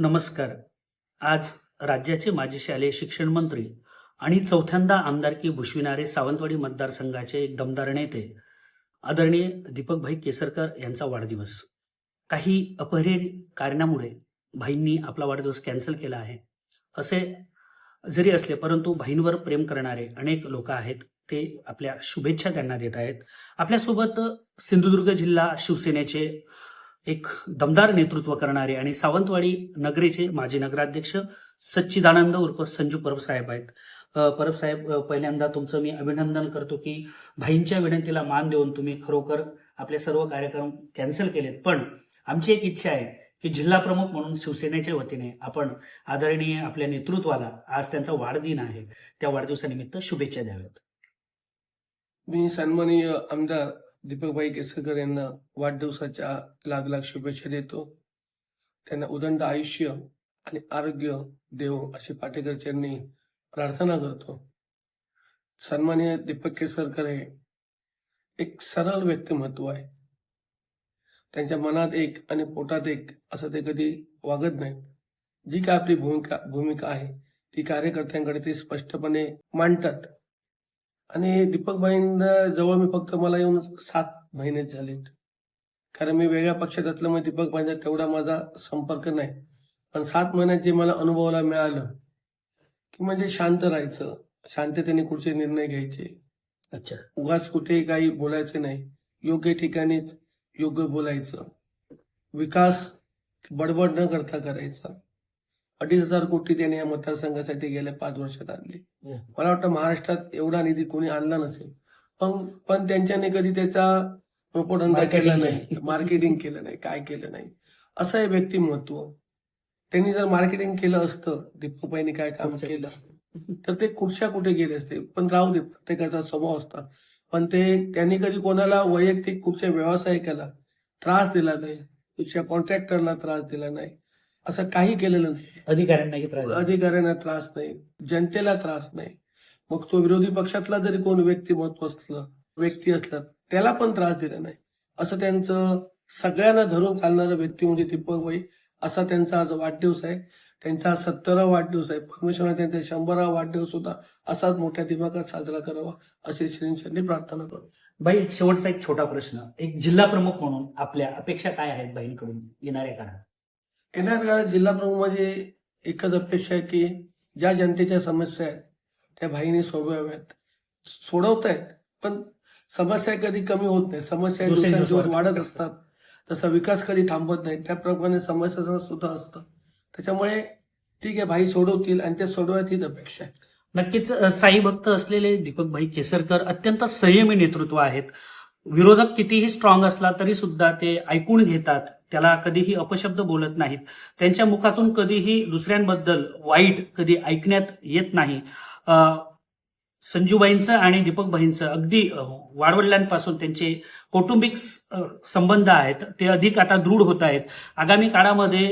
नमस्कार. आज राज्याचे माजी शालेय शिक्षण मंत्री आणि चौथ्यांदा आमदारकी भूषविणारे सावंतवाडी मतदारसंघाचे एक दमदार नेते आदरणीय दीपकभाई केसरकर यांचा वाढदिवस. काही अपहरित कारणामुळे भाईंनी आपला वाढदिवस कॅन्सल केला आहे. असे जरी असले परंतु भाईंवर प्रेम करणारे अनेक लोक आहेत ते आपल्या शुभेच्छा त्यांना देत आहेत. आपल्यासोबत सिंधुदुर्ग जिल्हा शिवसेनेचे एक दमदार नेतृत्व करणारे आणि सावंतवाडी नगरीचे माजी नगराध्यक्ष सच्चिदानंद उर्फ संजू परब साहेब आहेत. परबसाहेब पहिल्यांदा तुमचं मी अभिनंदन करतो की भाईंच्या विनंतीला मान देऊन तुम्ही खरोखर आपले सर्व कार्यक्रम कॅन्सल केलेत. पण आमची एक इच्छा आहे की जिल्हा प्रमुख म्हणून शिवसेनेच्या वतीने आपण आदरणीय आपल्या नेतृत्वाला आज त्यांचा वाढदिन आहे. त्या वाढदिवसानिमित्त शुभेच्छा द्याव्यात. मी सन्माननीय आमदार दीपकबाई केसरकर यांना वाढदिवसाच्या लाख लाख शुभेच्छा देतो. त्यांना उदंड आयुष्य आणि आरोग्य देव अशी पाटेकरच्यांनी प्रार्थना करतो. सन्माननीय दीपक केसरकर हे एक सरळ व्यक्तिमत्व आहे. त्यांच्या मनात एक आणि पोटात एक असं ते कधी वागत नाही. जी काय आपली भूमिका भूमिका आहे ती कार्यकर्त्यांकडे ते स्पष्टपणे मांडतात. आणि दीपकबाईंना जवळ मी फक्त मला येऊन सात महिनेच झालेत कारण मी वेगळ्या पक्षात असल्यामुळे दीपकबाईंचा तेवढा माझा संपर्क नाही. पण सात महिन्यात जे मला अनुभवायला मिळालं की म्हणजे शांत राहायचं शांततेने कुठचे निर्णय घ्यायचे. अच्छा. उगाच कुठे काही बोलायचं नाही. योग्य ठिकाणीच योग्य बोलायचं. विकास बडबड न करता करायचा. अडीच हजार कोटी त्याने या मतदारसंघासाठी गेल्या पाच वर्षात आणले. हो. मला वाटतं महाराष्ट्रात एवढा निधी कोणी आणला नसेल. पण पण त्यांच्याने कधी त्याचा Marketing केला. नाही. मार्केटिंग केलं नाही. काय केलं नाही. असं आहे व्यक्तिमत्व. त्यांनी जर मार्केटिंग केलं असतं दीपकबाईंनी काय काम केलं तर ते कुठच्या कुठे गेले असते? पण राहू दे प्रत्येकाचा स्वभाव असतात पण ते त्यांनी कधी कोणाला वैयक्तिक कुठच्या व्यावसायिकाला त्रास दिला नाही. कुठच्या कॉन्ट्रॅक्टरला त्रास दिला नाही. असं काही केलेलं नाही. अधिकाऱ्यांनाही त्रास झाला. अधिकाऱ्यांना त्रास नाही जनतेला त्रास नाही. मग तो विरोधी पक्षातला जरी कोण व्यक्तिमत्व असलं व्यक्ती असला त्याला पण त्रास दिला नाही. असं त्यांचं सगळ्यांना धरून चालणारं व्यक्ती म्हणजे दीपकबाई असा त्यांचा आज वाढदिवस आहे. त्यांचा सत्तरा वाढदिवस आहे. परमेश्वराने त्यांचा शंभरा वाढदिवस सुद्धा असाच मोठ्या दिमागात साजरा करावा असे श्रींची प्रार्थना करतो बाई शेवटचा एक छोटा प्रश्न. एक जिल्हा प्रमुख म्हणून आपल्या अपेक्षा काय आहेत बाईंकडून येणाऱ्या काळात? येणाऱ्या काळात जिल्हा प्रमुख म्हणजे एकच अपेक्षा आहे की ज्या जनतेच्या समस्या आहेत त्या भाईने सोडवाव्यात. सोडवतायत पण समस्या कधी कमी होत नाही. समस्या वाढत असतात. तसा विकास कधी थांबत नाही. त्याप्रमाणे समस्या सुद्धा असतं त्याच्यामुळे ठीक आहे भाई सोडवतील आणि ते सोडवायची हीच अपेक्षा आहे. नक्कीच साई भक्त असलेले दीपकभाई केसरकर अत्यंत संयमी नेतृत्व आहेत. विरोधक कितीही स्ट्रॉंग असला तरी सुद्धा ते ऐकून घेतात. त्याला कधीही अपशब्द बोलत नाहीत. त्यांच्या मुखातून कधीही दुसऱ्यांबद्दल वाईट कधी ऐकण्यात येत नाही. संजूबाईंचं आणि दीपकबाईंचं अगदी वाडवडिलांपासून त्यांचे कौटुंबिक संबंध आहेत ते अधिक आता दृढ होत आहेत. आगामी काळामध्ये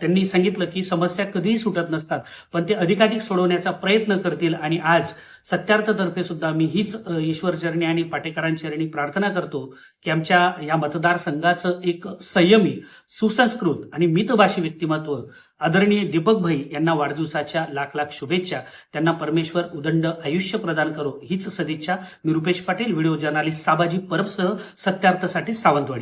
त्यांनी सांगितलं की समस्या कधीही सुटत नसतात पण ते अधिकाधिक सोडवण्याचा प्रयत्न करतील आणि आज सत्यार्थतर्फे सुद्धा मी हीच ईश्वर ईश्वरचरणी आणि पाटेकरांचरणी प्रार्थना करतो की आमच्या या मतदारसंघाचं एक संयमी सुसंस्कृत आणि मितभाषी व्यक्तिमत्व आदरणीय दीपक भाई यांना वाढदिवसाच्या लाख लाख शुभेच्छा. त्यांना परमेश्वर उदंड आयुष्य प्रदान करो. हीच सदिच्छा मी रुपेश पाटील व्हिडिओ जर्नालिस्ट साबाजी परबसह सत्यार्थसाठी सावंतवाडी.